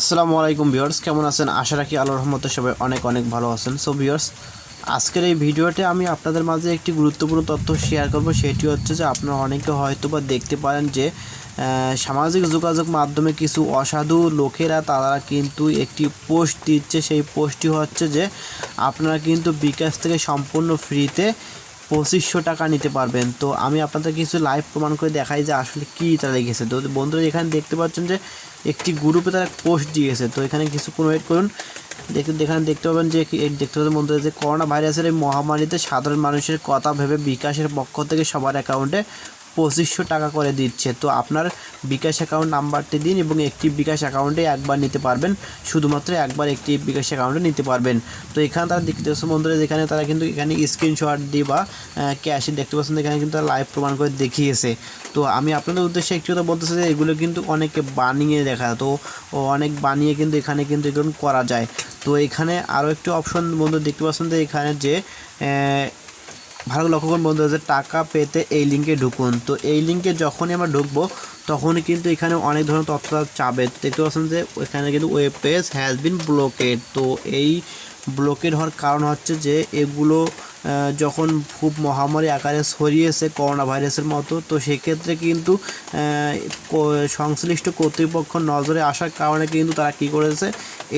আসসালামু আলাইকুম ভিউয়ার্স, কেমন আছেন? আশা রাখি আল্লাহর রহমতে সবাই অনেক অনেক ভালো আছেন। সো ভিউয়ার্স, আজকের এই ভিডিওতে আমি আপনাদের মাঝে একটি গুরুত্বপূর্ণ তথ্য শেয়ার করব। সেটি হচ্ছে যে আপনারা অনেকে হয়তো বা দেখতে পারেন যে সামাজিক যোগাযোগ মাধ্যমে কিছু অসাধু লোকেরা তারা কিন্তু একটি পোস্ট দিচ্ছে। সেই পোস্টটি হচ্ছে যে, আপনারা কিন্তু বিকাশ থেকে সম্পূর্ণ ফ্রিতে পঁচিশশো টাকা নিতে পারবেন। তো আমি আপনাদের কিছু লাইভ প্রমাণ করে দেখাই যে আসলে কী তারা লিখেছে। তো বন্ধুরা এখানে দেখতে পাচ্ছেন যে একটি গ্রুপে তারা পোস্ট দিয়েছে। তো এখানে কিছুক্ষণ ওয়েট করুন। দেখতে এখানে দেখতে পাবেন যে দেখতে পাবেন বন্ধুরা যে করোনা ভাইরাসের এই মহামারীতে সাধারণ মানুষের কথা ভেবে বিকাশের পক্ষ থেকে সবার অ্যাকাউন্টে পঁচিশশো টাকা করে দিচ্ছে। তো আপনার বিকাশ অ্যাকাউন্ট নাম্বারটি দিন এবং একটি বিকাশ অ্যাকাউন্টে একবার নিতে পারবেন। শুধুমাত্র একবার একটি বিকাশ অ্যাকাউন্টে নিতে পারবেন। তো এখানে তারা দেখতে পাচ্ছেন বন্ধুরা, যেখানে তারা কিন্তু এখানে স্ক্রিনশট দিয়ে বা ক্যাশে দেখতে পাচ্ছেন, এখানে কিন্তু লাইভ প্রমাণ করে দেখিয়েছে। তো আমি আপনাদের উদ্দেশ্যে একটি কথা বলতেছি যে এগুলো কিন্তু অনেকে বানিয়ে দেখা, তো অনেক বানিয়ে কিন্তু এখানে কিন্তু এগুলো করা যায়। তো এখানে আরও একটি অপশন বন্ধু দেখতে পাচ্ছেন যে এখানে যে ভালো লক্ষ্য করুন বন্ধু যে টাকা পেতে এই লিঙ্কে ঢুকুন। তো এই লিঙ্কে যখনই আমরা ঢুকবো, তখনই কিন্তু এখানে অনেক ধরনের তথ্য চাবে। দেখতে পাচ্ছেন যে এখানে কিন্তু web page has been blocked তো এই ব্লকেড হওয়ার কারণ হচ্ছে যে এগুলো যখন খুব মহামারী আকারে ছড়িয়েছে করোনা ভাইরাসের মতো, তো সেক্ষেত্রে কিন্তু সংশ্লিষ্ট কর্তৃপক্ষ নজরে আসার কারণে কিন্তু তারা কী করেছে,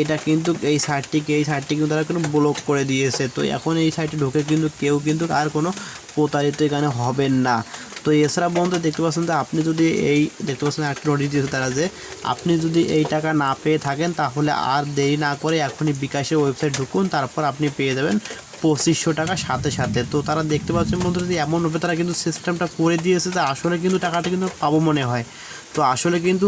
এটা কিন্তু এই সাইটটিকে এই সাইটটি কিন্তু তারা কিন্তু ব্লক করে দিয়েছে। তো এখন এই সাইটে ঢুকে কিন্তু কেউ কিন্তু আর কোনো প্রতারিত এখানে হবেন না। তো এছাড়া বন্ধু, দেখতে পাচ্ছেন যে আপনি যদি এই, দেখতে পাচ্ছেন একটা নোটিশ দিয়েছে তারা যে, আপনি যদি এই টাকা না পেয়ে থাকেন, তাহলে আর দেরি না করে এখনই বিকাশের ওয়েবসাইট ঢুকুন, তারপর আপনি পেয়ে যাবেন পঁচিশশো টাকা সাথে সাথে। তো তারা দেখতে পাচ্ছেন বন্ধুরা যে এমনভাবে তারা কিন্তু সিস্টেমটা করে দিয়েছে যে আসলে কিন্তু টাকাটা কিন্তু পাবো মনে হয়। তো আসলে কিন্তু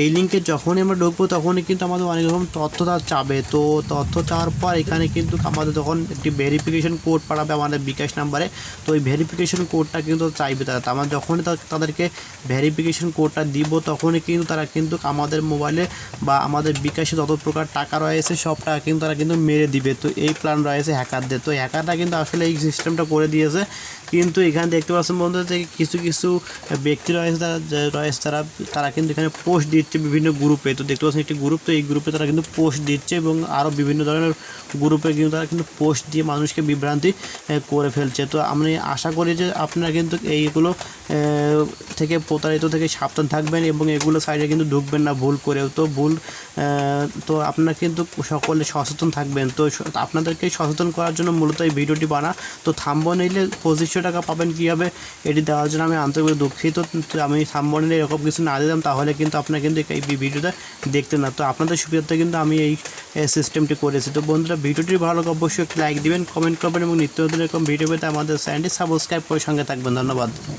এই লিঙ্কে যখনই আমরা ঢুকবো, তখনই কিন্তু আমাদের অনেক রকম তথ্য তার চাবে তো তথ্য চাওয়ার পর এখানে কিন্তু আমাদের তখন একটি ভেরিফিকেশন কোড পাঠাবে আমাদের বিকাশ নাম্বারে তো ওই ভেরিফিকেশন কোডটা কিন্তু চাইবে তারা। তো আমরা যখনই তাদেরকে ভেরিফিকেশন কোডটা দিব, তখনই কিন্তু তারা কিন্তু আমাদের মোবাইলে বা আমাদের বিকাশে যত প্রকার টাকা রয়েছে সব টাকা কিন্তু তারা কিন্তু মেরে দিবে। তো এই প্ল্যান রয়েছে হ্যাকারদের তো হ্যাকাররা কিন্তু আসলে এই সিস্টেমটা করে দিয়েছে। কিন্তু এখানে দেখতে পাচ্ছেন বন্ধু যে কিছু কিছু ব্যক্তি রয়েছে তারা রয়েছে তারা তারা কিন্তু এখানে পোস্ট দিচ্ছে বিভিন্ন গ্রুপে তো দেখতে পাচ্ছেন একটি গ্রুপ তো এই গ্রুপে তারা কিন্তু পোস্ট দিচ্ছে এবং আরও বিভিন্ন ধরনের গ্রুপে কিন্তু তারা কিন্তু পোস্ট দিয়ে মানুষকে বিভ্রান্তি করে ফেলছে। তো আমি আশা করি যে আপনারা কিন্তু এইগুলো থেকে প্রতারিত থেকে সাবধান থাকবেন এবং এগুলো সাইডে কিন্তু ঢুকবেন না ভুল করেও। তো ভুল তো আপনারা কিন্তু সকলে সচেতন থাকবেন। তো আপনাদেরকে সচেতন করার জন্য মূলত এই ভিডিওটি বানা। তো থাম্ব নিলে পঁচিশশো টাকা পাবেন কীভাবে? এটি দেওয়ার জন্য আমি আন্তরিকভাবে দুঃখিত। আমি থাম্ব নিলে এরকম কিছু না দিতাম তাহলে কিন্তু আপনারা কিন্তু এই ভিডিওটা দেখতেন না। তো আপনাদের সুবিধার্থে কিন্তু আমি এই সিস্টেমটি করেছি। তো বন্ধুরা, ভিডিওটি ভালো লাগলে অবশ্যই লাইক দিবেন কমেন্ট করবেন এবং নিত্য নতুন এরকম ভিডিও পেতে আমাদের চ্যানেলটি সাবস্ক্রাইব করে সঙ্গে থাকবেন। ধন্যবাদ।